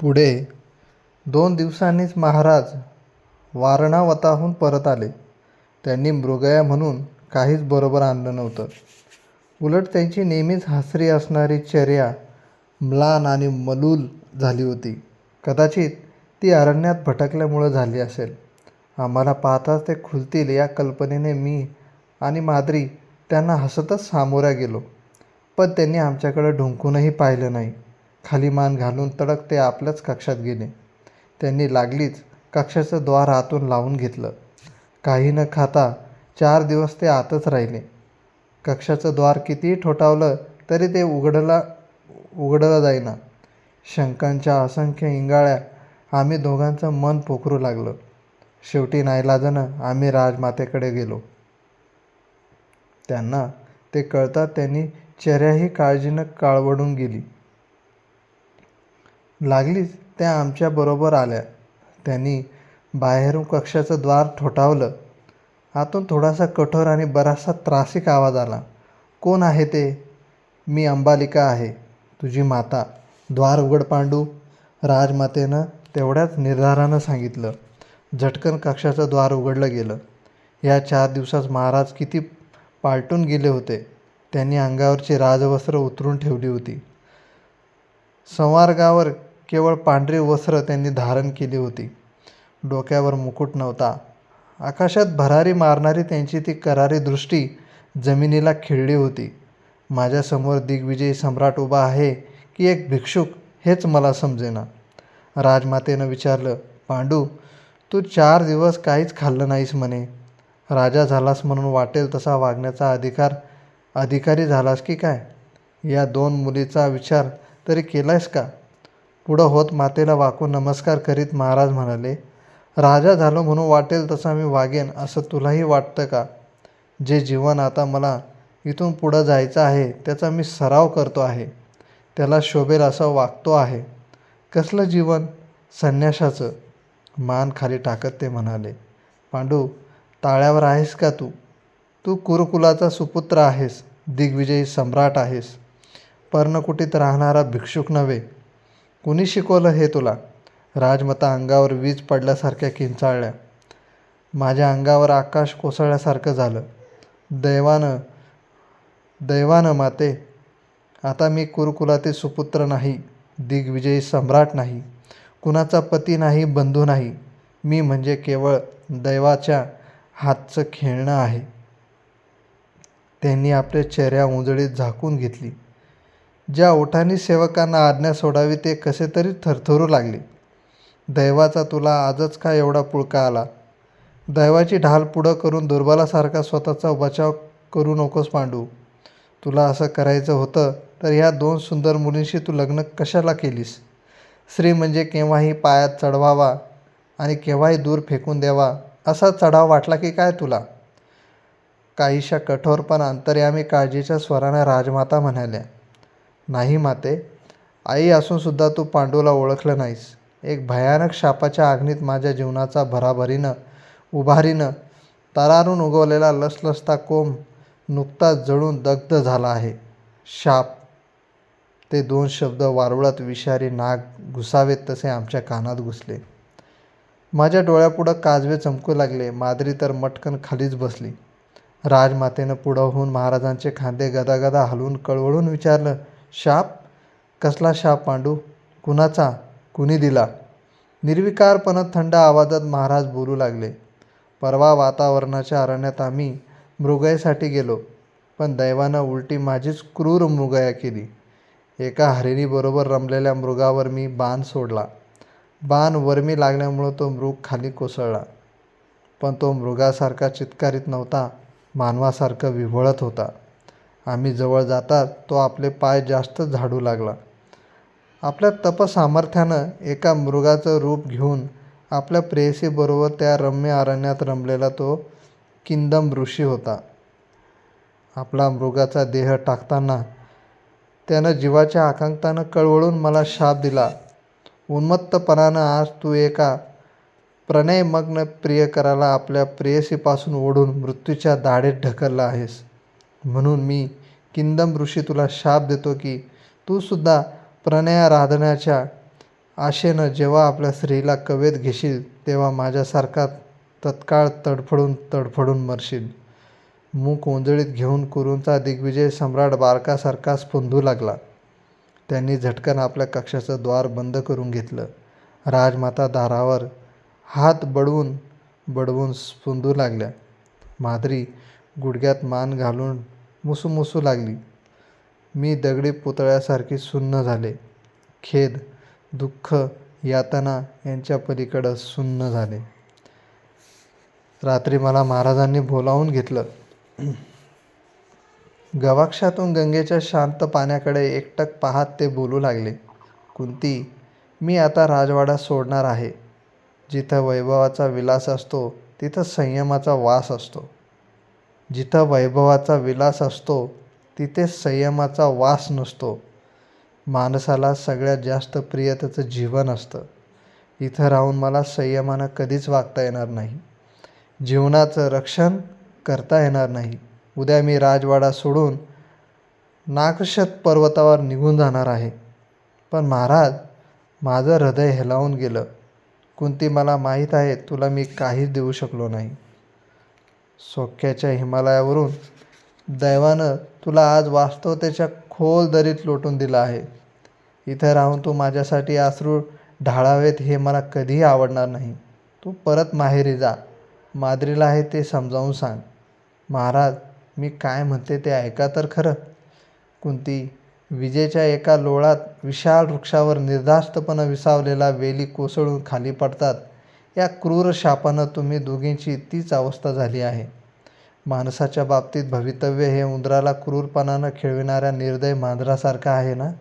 पुढे दोन दिवसांनीच महाराज वारणावताहून परत आले. त्यांनी मृगया म्हणून काहीच बरोबर आणलं नव्हतं. उलट त्यांची नेहमीच हसरी असणारी चर्या म्लान आणि मलूल झाली होती. कदाचित ती अरण्यात भटकल्यामुळं झाली असेल. आम्हाला पाहताच ते खुलतील या कल्पनेने मी आणि माद्री त्यांना हसतच सामोऱ्या गेलो. पण त्यांनी आमच्याकडं ढुंकूनही पाहिलं नाही. खाली मान घालून तडक ते आपल्याच कक्षात गेले. त्यांनी लागलीच कक्षाचं द्वार हातून लावून घेतलं. काही न खाता चार दिवस ते आतच राहिले. कक्षाचं द्वार कितीही ठोठावलं तरी ते उघडला उघडलं जाईना. शंकांच्या असंख्य इंगाळ्या आम्ही दोघांचं मन पोखरू लागलं. शेवटी नाईलाजानं आम्ही राजमातेकडे गेलो. त्यांना ते कळतात त्यांनी चेऱ्याही काळजीनं काळवडून गेली. लागलीच त्या आमच्याबरोबर आल्या. त्यांनी बाहेरून कक्षाचं द्वार ठोठावलं. आतून थोडासा कठोर आणि बराचसा त्रासिक आवाज आला. कोण आहे ते? मी अंबालिका आहे. तुझी माता. द्वार उघड पांडू. राजमातेनं तेवढ्याच निर्धारानं सांगितलं. झटकन कक्षाचं द्वार उघडलं गेलं. या चार दिवसात महाराज किती पालटून गेले होते. त्यांनी अंगावरची राजवस्त्र उतरून ठेवली होती. संवार्गावर केवळ पांढरी वस्त्र त्यांनी धारण केली होती. डोक्यावर मुकुट नव्हता. आकाशात भरारी मारणारी त्यांची ती करारी दृष्टी जमिनीला खिळली होती. माझ्यासमोर दिग्विजयी सम्राट उभा आहे की एक भिक्षुक हेच मला समजेना. राजमातेनं विचारलं पांडू तू चार दिवस काहीच खाल्लं नाहीस म्हणे. राजा झालास म्हणून वाटेल तसा वागण्याचा अधिकार अधिकारी झालास की काय? या दोन मुलीचा विचार तरी केलायस का? पुढं होत मातेला वाकून नमस्कार करीत महाराज म्हणाले राजा झालो म्हणून वाटेल तसा मी वागेन असं तुलाही वाटतं का? जे जीवन आता मला इथून पुढं जायचं आहे त्याचा मी सराव करतो आहे. त्याला शोभेल असं वागतो आहे. कसलं जीवन? संन्याशाचं. मान खाली टाकत ते म्हणाले पांडू ताळ्यावर आहेस का तू? तू कुरुकुलाचा सुपुत्र आहेस दिग्विजयी सम्राट आहेस. पर्णकुटीत राहणारा भिक्षुक नव्हे. कुणी शिकवलं हे तुला? राजमाता अंगावर वीज पडल्यासारख्या किंचाळल्या. माझ्या अंगावर आकाश कोसळल्यासारखं झालं. दैवानं दैवानं माते आता मी कुरुकुलातील सुपुत्र नाही दिग्विजयी सम्राट नाही कुणाचा पती नाही बंधू नाही. मी म्हणजे केवळ दैवाच्या हातचं खेळणं आहे. त्यांनी आपले चेहऱ्या उंजळीत झाकून घेतली. ज्या ओठांनी सेवकांना आज्ञा सोडावी ते कसे तरी थरथरू लागले. दैवाचा तुला आजच का एवढा पुळका आला? दैवाची ढाल पुढं करून दुर्बलासारखा स्वतःचा बचाव करू नकोस पांडू. तुला असं करायचं होतं तर ह्या दोन सुंदर मुलींशी तू लग्न कशाला केलीस? स्त्री म्हणजे केव्हाही पायात चढवावा आणि केव्हाही दूर फेकून द्यावा असा चढाव वाटला की काय तुला? काहीशा कठोर पण अंतर्यामी काळजीच्या स्वरानं राजमाता म्हणाल्या. नाही माते. आई असूनसुद्धा तू पांडूला ओळखलं नाहीस. एक भयानक शापाच्या आग्नीत माझ्या जीवनाचा भराभरीनं उभारीनं तरारून उगवलेला लसलसता कोंब नुकताच जळून दग्ध झाला आहे. शाप. ते दोन शब्द वारुळात विषारी नाग घुसावेत तसे आमच्या कानात घुसले. माझ्या डोळ्यापुढं काजवे चमकू लागले माद्री तर मटकन खालीच बसली. राजमातेनं पुढं होऊन महाराजांचे खांदे गदागदा हलवून कळवळून विचारलं शाप? कसला शाप मांडू? कुणाचा? कुणी दिला? निर्विकारपणं थंड आवाजात महाराज बोलू लागले. परवा वातावरणाच्या अरण्यात आम्ही मृगयासाठी गेलो पण दैवानं उलटी माझीच क्रूर मृगया केली. एका हरिणीबरोबर रमलेल्या मृगावर मी बाण सोडला. बाण वर्मी लागल्यामुळं तो मृग खाली कोसळला. पण तो मृगासारखा चित्कारीत नव्हता मानवासारखं विव्हळत होता. आम्ही जवळ जातात तो आपले पाय जास्त झाडू लागला. आपल्या तपसामर्थ्यानं एका मृगाचं रूप घेऊन आपल्या प्रेयसीबरोबर त्या रम्य अरण्यात रमलेला तो किंदम ऋषी होता. आपला मृगाचा देह टाकताना त्यानं जीवाच्या आकांतानं कळवळून मला शाप दिला. उन्मत्तपणानं आज तू एका प्रणयमग्न प्रियकराला आपल्या प्रेयसीपासून ओढून मृत्यूच्या दाढेत ढकलला आहेस. म्हणून मी किंदम ऋषी तुला शाप देतो की तू सुद्धा प्रणयाराधनाच्या आशेनं जेव्हा आपल्या स्त्रीला कवेत घेशील तेव्हा माझ्यासारखा तत्काळ तडफडून तडफडून मरशील. मूक ओंजळीत घेऊन कुरूंचा दिग्विजय सम्राट बारकासारखा स्फुंदू लागला. त्यांनी झटकन आपल्या कक्षाचं द्वार बंद करून घेतलं. राजमाता दारावर हात बडवून बडवून स्फुंदू लागल्या. माद्री गुडघ्यात मान घालून मुसूमुसू लागली. मी दगडी पुतळ्यासारखी सुन्न झाले. खेद दुःख यातना यांच्या पलीकडं सुन्न झाले. रात्री मला महाराजांनी बोलावून घेतलं. गवाक्षातून गंगेच्या शांत पाण्याकडे एकटक पाहत ते बोलू लागले. कुंती मी आता राजवाडा सोडणार आहे. जिथं वैभवाचा विलास असतो तिथं संयमाचा वास असतो. जिथं वैभवाचा विलास असतो तिथे संयमाचा वास नसतो. माणसाला सगळ्यात जास्त प्रिय त्याचं जीवन असतं. इथं राहून मला संयमानं कधीच वागता येणार नाही. जीवनाचं रक्षण करता येणार नाही. उद्या मी राजवाडा सोडून नाकशत पर्वतावर निघून जाणार आहे. पण महाराज माझं हृदय हेलावून गेलं. कुंती मला माहीत आहे तुला मी काहीच देऊ शकलो नाही. सोक्याच्या हिमालयावरून दैवानं तुला आज वास्तवतेच्या खोल दरीत लोटून दिलं आहे. इथं राहून तू माझ्यासाठी अश्रू ढाळावेत हे मला कधीही आवडणार नाही. तू परत माहेरी जा. माद्रीला आहे ते समजावून सांग. महाराज मी काय म्हणते ते ऐका तर खरं. कुंती विजेच्या एका लोळात विशाल वृक्षावर निर्धास्तपणं विसावलेला वेली कोसळून खाली पडतात. या क्रूर शापानं तुम्ही दोघींची तीच अवस्था झाली आहे. माणसाच्या बाबतीत भवितव्य हे उंदराला क्रूरपणानं खेळविणाऱ्या निर्दय मांजरासारखं आहे ना?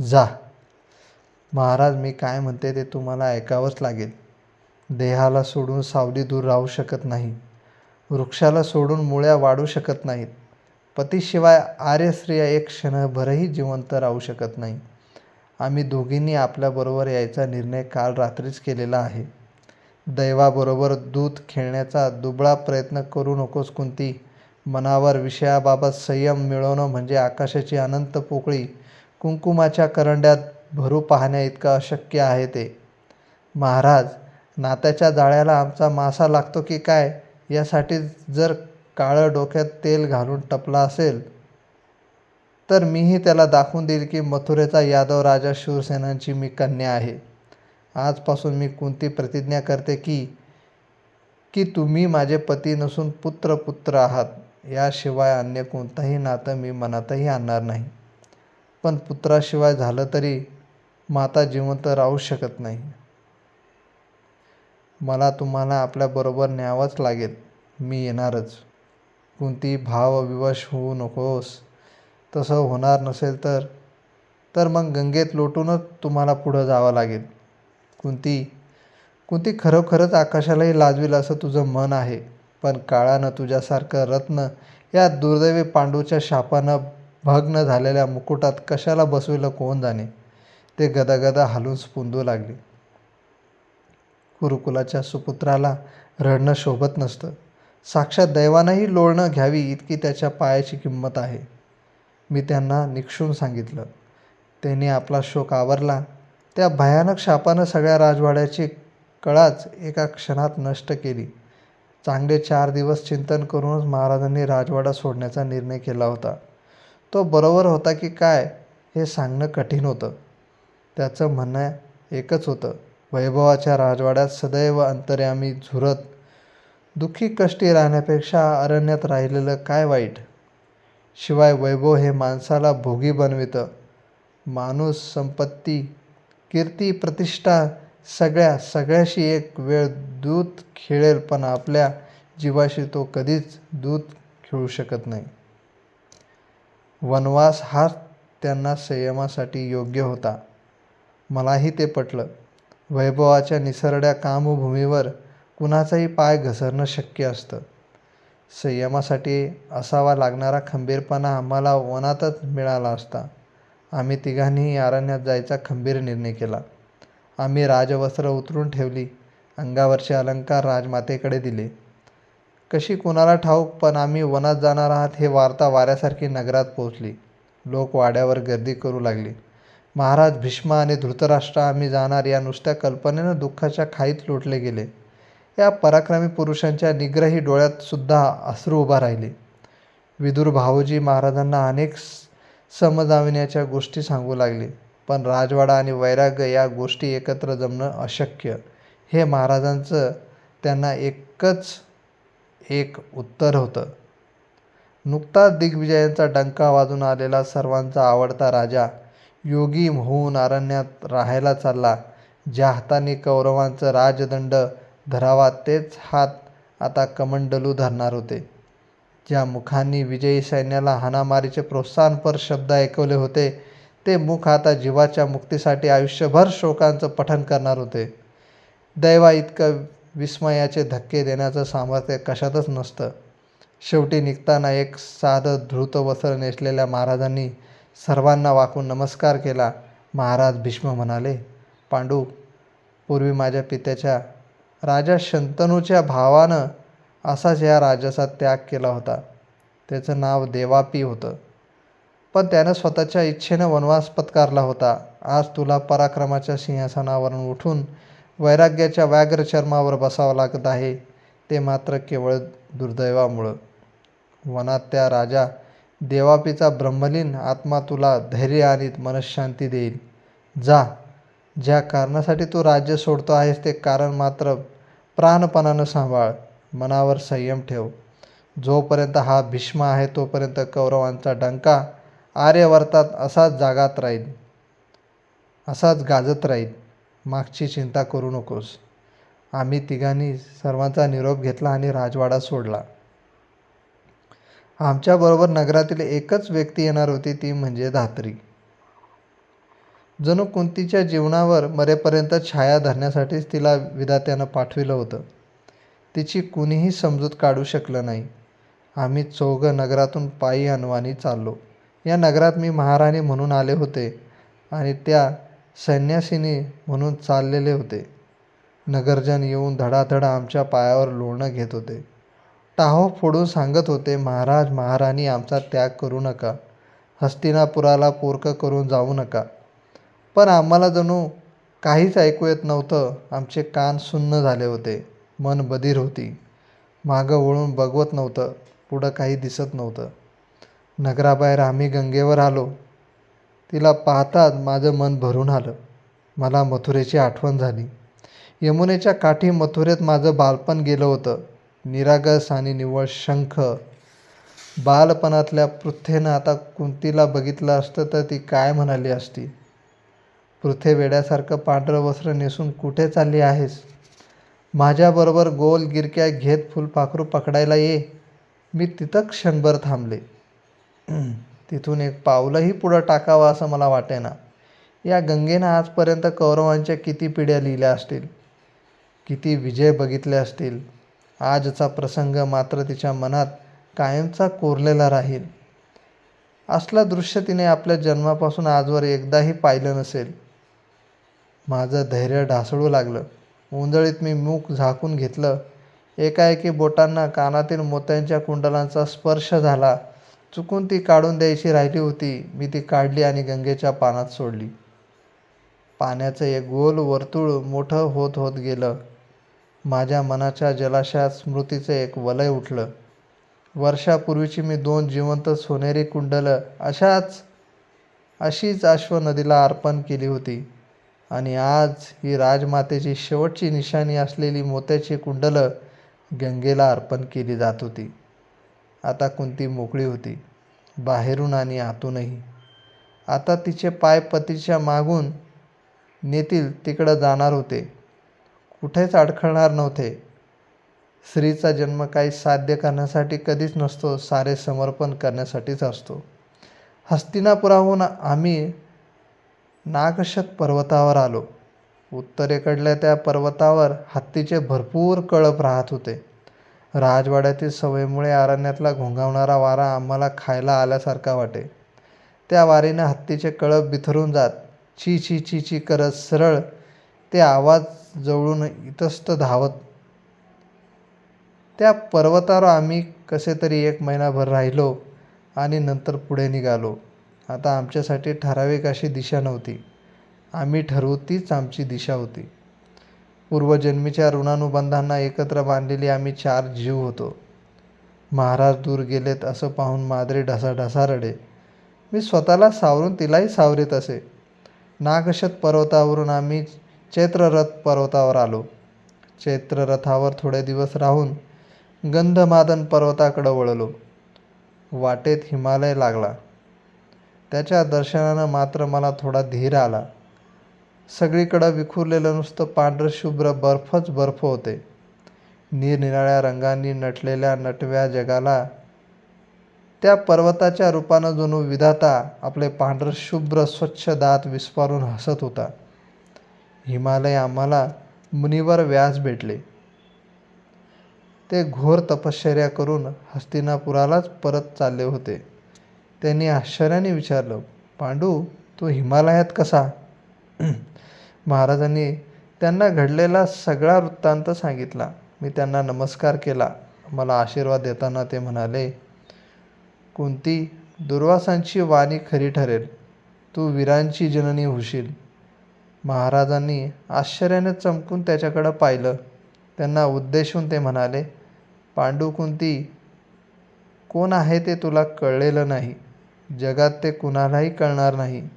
जा. महाराज मी काय म्हणते ते तुम्हाला ऐकावंच लागेल. देहाला सोडून सावली दूर राहू शकत नाही. वृक्षाला सोडून मुळ्या वाढू शकत नाहीत. पतीशिवाय आर्य स्त्रिया एक क्षणभरही जिवंत राहू शकत नाही. आम्ही दोघींनी आपल्याबरोबर यायचा निर्णय काल रात्रीच केलेला आहे. दैवाबरोबर दूत खेळण्याचा दुबळा प्रयत्न करू नकोस कुंती. मनावर विषयाबाबत संयम मिळवणं म्हणजे आकाशाची अनंत पोकळी. कुंकुमाच्या करंड्यात भरू पाहण्या इतकं अशक्य आहे ते. महाराज नात्याच्या जाळ्याला आमचा मासा लागतो की काय? यासाठी जर काळं डोक्यात तेल घालून टपला असेल तर मीही त्याला दाखवून देईल की मथुरेचा यादव राजा शिवसेनांची मी कन्या आहे. आजपासून मी कोणती प्रतिज्ञा करते की की तुम्ही माझे पती नसून पुत्र पुत्र आहात याशिवाय अन्य कोणतंही नातं मी मनातही आणणार नाही. पण पुत्राशिवाय झालं तरी माता जिवंत राहू शकत नाही. मला तुम्हाला आपल्याबरोबर न्यावंच लागेल. मी येणारच. कोणती भावविवश होऊ नकोस. तसं होणार नसेल तर तर मग गंगेत लोटूनच तुम्हाला पुढं जावं लागेल. कुंती कुंती खरोखरच आकाशालाही लाजवेल असं तुझं मन आहे पण काळानं तुझ्यासारखं रत्न या दुर्दैवी पांडूच्या शापानं भग्न झालेल्या मुकुटात कशाला बसविलं कोण जाणे? ते गदागदा हालून स्पुंदू लागले. गुरुकुलाच्या सुपुत्राला रडणं शोभत नसतं. साक्षात दैवानंही लोळणं घ्यावी इतकी त्याच्या पायाची किंमत आहे. मी त्यांना निक्षून सांगितलं. त्यांनी आपला शोक आवरला. त्या भयानक शापानं सगळ्या राजवाड्याची कळाच एका क्षणात नष्ट केली. चांगले चार दिवस चिंतन करूनच महाराजांनी राजवाडा सोडण्याचा निर्णय केला होता. तो बरोबर होता की काय हे सांगणं कठीण होतं. त्याचं म्हणणं एकच होतं वैभवाच्या राजवाड्यात सदैव अंतर्यामी झुरत दुःखी कष्टी राहण्यापेक्षा अरण्यात राहिलेलं काय वाईट? शिवाय वैभव हे माणसाला भोगी बनवितं. माणूस संपत्ती कीर्ती प्रतिष्ठा सगळ्या सगळ्याशी एक वेळ दूत खेळेल पण आपल्या जीवाशी तो कधीच दूत खेळू शकत नाही. वनवास हा त्यांना संयमासाठी योग्य होता. मलाही ते पटलं. वैभवाच्या निसरड्या कामभूमीवर कुणाचाही पाय घसरणं शक्य असतं. संयमासाठी असावा लागणारा खंबीरपणा आम्हाला वनातच मिळाला असता. आम्ही तिघांनीही अरण्यात जायचा खंबीर निर्णय केला. आम्ही राजवस्त्र उतरून ठेवली अंगावरचे अलंकार राजमातेकडे दिले. कशी कोणाला ठाऊक पण आम्ही वनात जाणार आहात हे वार्ता वाऱ्यासारखी नगरात पोचली लोक वाड्यावर गर्दी करू लागली. महाराज भीष्म आणि धृतराष्ट्र आम्ही जाणार या नुसत्या कल्पनेनं दुःखाच्या खाईत लोटले गेले. या पराक्रमी पुरुषांच्या निग्रही डोळ्यात सुद्धा अश्रू उभा राहिले. विदुर भाऊजी महाराजांना अनेक समजाविण्याच्या गोष्टी सांगू लागले. पण राजवाडा आणि वैराग्य या गोष्टी एकत्र जमणं अशक्य. हे महाराजांचं त्यांना एकच एक उत्तर होतं. नुकताच दिग्विजयांचा डंका वाजून आलेला सर्वांचा आवडता राजा योगी होऊन अरण्यात राहायला चालला. ज्या हाताने कौरवांचं राजदंड धरावा तेच हात आता कमंडलू धरणार होते. ज्या मुखांनी विजयी सैन्याला हाणामारीचे प्रोत्साहनपर शब्द ऐकवले होते ते मुख आता जीवाच्या मुक्तीसाठी आयुष्यभर शोकांचं पठन करणार होते. दैवा इतकं विस्मयाचे धक्के देण्याचं सामर्थ्य कशातच नसतं. शेवटी निघताना एक साधं धृत वस्त्र नेसलेल्या महाराजांनी सर्वांना वाकून नमस्कार केला. महाराज भीष्म म्हणाले पांडू पूर्वी माझ्या पित्याच्या राजा शंतनूच्या भावानं असाच या राजाचा त्याग केला होता. त्याचं नाव देवापी होतं. पण त्यानं स्वतःच्या इच्छेनं वनवास पत्कारला होता. आज तुला पराक्रमाच्या सिंहासनावरून उठून वैराग्याच्या व्याघ्र चर्मावर बसावं लागत आहे. ते मात्र केवळ दुर्दैवामुळं. वनात त्या राजा देवापीचा ब्रह्मलीन आत्मा तुला धैर्य आणि मनशांती देईल. जा. ज्या कारणासाठी तू राज्य सोडतो आहेस ते कारण मात्र प्राणपणानं सांभाळ. मनावर संयम ठेव. जोपर्यंत हा भीष्म आहे तोपर्यंत कौरवांचा डंका आर्यवर्तात असाच जागात राहील असाच गाजत राहील. मागची चिंता करू नकोस. आम्ही तिघांनी सर्वांचा निरोप घेतला आणि राजवाडा सोडला. आमच्याबरोबर नगरातील एकच व्यक्ती येणार होती ती म्हणजे धात्री. जणू कुंतीच्या जीवनावर मरेपर्यंत छाया धरण्यासाठीच तिला विधात्यानं पाठविलं होतं. तिची कुणीही समजूत काढू शकलं नाही. आम्ही चौघं नगरातून पायी अनवाणी चाललो. या नगरात मी महाराणी म्हणून आले होते आणि त्या संन्यासिनी म्हणून चाललेले होते. नगरजन येऊन धडाधड आमच्या पायावर लोणं घेत होते. टाहो फोडून सांगत होते महाराज महाराणी आमचा त्याग करू नका. हस्तिनापुराला पोरकं करून जाऊ नका. पण आम्हाला जणू काहीच ऐकू येत नव्हतं. आमचे कान सुन्न झाले होते. मन बधीर होती. मागं वळून बघवत नव्हतं. पुढं काही दिसत नव्हतं. नगराबाहेर आम्ही गंगेवर आलो. तिला पाहताच माझं मन भरून आलं. मला मथुरेची आठवण झाली. यमुनेच्या काठी मथुरेत माझं बालपण गेलं होतं. निरागस आणि निव्वळ शंख. बालपणातल्या पृथ्वीनं आता कुंतीला बघितलं असतं तर ती काय म्हणाली असती? पृथे वेड्यासारखं पांढरं वस्त्र नेसून कुठे चालली आहेस? माझ्याबरोबर गोल गिरक्या घेत फुलपाखरू पकडायला ये. मी तिथं क्षणभर थांबले. तिथून एक पावलंही पुढं टाकावं असं मला वाटेना. या गंगेनं आजपर्यंत कौरवांच्या किती पिढ्या लिहिल्या असतील? किती विजय बघितले असतील? आजचा प्रसंग मात्र तिच्या मनात कायमचा कोरलेला राहील. असलं दृश्य तिने आपल्या जन्मापासून आजवर एकदाही पाहिलं नसेल. माझं धैर्य ढासळू लागलं. उंदळीत मी मूक झाकून घेतलं. एकाएकी बोटांना कानातील मोत्यांच्या कुंडलांचा स्पर्श झाला. चुकून ती काढून द्यायची राहिली होती. मी ती काढली आणि गंगेच्या पानात सोडली. पाण्याचं एक गोल वर्तुळ मोठं होत होत गेलं. माझ्या मनाच्या जलाशयात स्मृतीचं एक वलय उठलं. वर्षापूर्वीची मी दोन जिवंत सोनेरी कुंडलं अशाच अशीच अश्व नदीला अर्पण केली होती. आणि आज ही राजमातेची शेवटची निशाणी असलेली मोत्याची कुंडलं गंगेला अर्पण केली जात होती. आता कुंती मोकळी होती. बाहेरून आणि आतूनही. आता तिचे पाय पतीच्या मागून नेतील तिकडं जाणार होते. कुठेच अडखळणार नव्हते. स्त्रीचा जन्म काही साध्य करण्यासाठी कधीच नसतो सारे समर्पण करण्यासाठीच असतो. हस्तिनापुराहून आम्ही नागशत पर्वतावर आलो. उत्तरेकडल्या त्या पर्वतावर हत्तीचे भरपूर कळप राहत होते. राजवाड्यातील सवयीमुळे अरण्यातला घोंगावणारा वारा आम्हाला खायला आल्यासारखा वाटे. त्या वारीनं हत्तीचे कळप बिथरून जात ची ची ची ची करत सरळ ते आवाज जवळून इतस्त धावत त्या पर्वतावर आम्ही कसे तरी एक महिनाभर राहिलो आणि नंतर पुढे निघालो. आता आमच्यासाठी ठराविक अशी दिशा नव्हती. आम्ही ठरवू तीच आमची दिशा होती. पूर्वजन्मीच्या ऋणानुबंधांना एकत्र बांधलेली आम्ही चार जीव होतो. महाराज दूर गेलेत असं पाहून माद्री ढसाढसा रडे. मी स्वतःला सावरून तिलाही सावरीत असे. नागशत पर्वतावरून आम्ही चैत्ररथ पर्वतावर आलो. चैत्ररथावर थोडे दिवस राहून गंधमादन पर्वताकडं वळलो. वाटेत हिमालय लागला. त्याच्या दर्शनानं मात्र मला थोडा धीर आला. सगळीकडं विखुरलेलं नुसतं पांढरं शुभ्र बर्फच बर्फ होते. निरनिराळ्या रंगांनी नटलेल्या नटव्या जगाला त्या पर्वताच्या रूपानं जणू विधाता आपले पांढरं शुभ्र स्वच्छ दात विस्फारून हसत होता. हिमालय आम्हाला मुनिवर व्यास भेटले. ते घोर तपश्चर्या करून हस्तिनापुरालाच परत चालले होते. त्यांनी आश्चर्याने विचारलं पांडू तू हिमालयात कसा? महाराजांनी त्यांना घडलेला सगळा वृत्तांत सांगितला. मी त्यांना नमस्कार केला. मला आशीर्वाद देताना ते म्हणाले कुंती दुर्वासांची वाणी खरी ठरेल? तू वीरांची जननी होशील. महाराजांनी आश्चर्याने चमकून त्याच्याकडं पाहिलं. त्यांना उद्देशून ते म्हणाले पांडू कुंती कोण आहे ते तुला कळलेलं नाही. जगात ते कुणालाही कळणार नाही.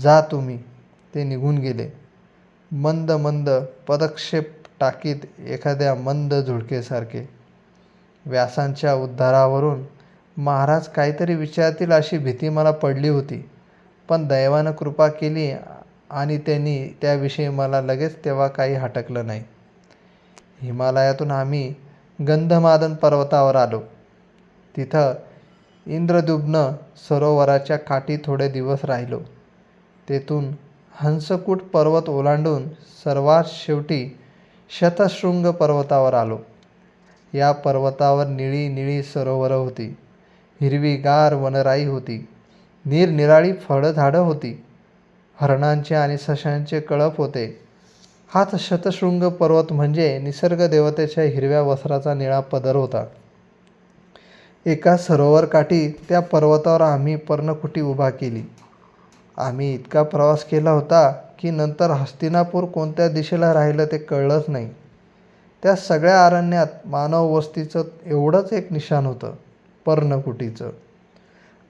जा तुम्ही. ते निघून गेले. मंद मंद पदक्षेप टाकीत एखाद्या मंद झुळकेसारखे. व्यासांच्या उद्धारावरून महाराज काहीतरी विचारतील अशी भीती मला पडली होती. पण दैवानं कृपा केली आणि त्यांनी त्याविषयी मला लगेच तेव्हा काही हटकलं नाही. हिमालयातून आम्ही गंधमादन पर्वतावर आलो. तिथं इंद्रदुब्न सरोवराच्या काठी थोडे दिवस राहिलो. तेथून हंसकूट पर्वत ओलांडून सर्वात शेवटी शतशृंग पर्वतावर आलो. या पर्वतावर निळी निळी सरोवरं होती. हिरवीगार वनराई होती. निरनिराळी फळझाडं होती. हरणांचे आणि सशांचे कळप होते. हाच शतशृंग पर्वत म्हणजे निसर्ग देवतेच्या हिरव्या वस्त्राचा निळा पदर होता. एका सरोवरकाठी त्या पर्वतावर आम्ही पर्णकुटी उभा केली. आम्ही इतका प्रवास केला होता की नंतर हस्तिनापूर कोणत्या दिशेला राहिलं ते कळलंच नाही. त्या सगळ्या अरण्यात मानव वस्तीचं एवढंच एक निशाण होतं पर्णकुटीचं.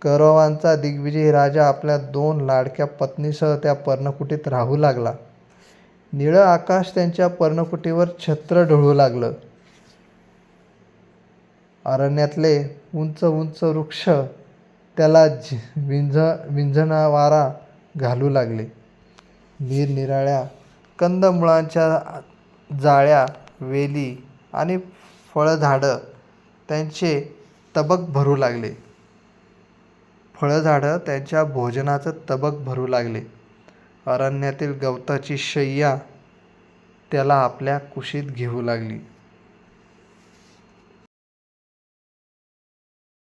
कौरवांचा दिग्विजयी राजा आपल्या दोन लाडक्या पत्नीसह त्या पर्णकुटीत राहू लागला. निळं आकाश त्यांच्या पर्णकुटीवर छत्र ढळू लागलं. अरण्यातले उंच उंच वृक्ष त्याला झि विंझ विंझणावारा घालू लागले. निरनिराळ्या कंदमुळांच्या जाळ्या वेली आणि फळझाडं त्यांचे तबक भरू लागले. फळझाडं त्यांच्या भोजनाचं तबक भरू लागले. अरण्यातील गवताची शय्या त्याला आपल्या कुशीत घेऊ लागली.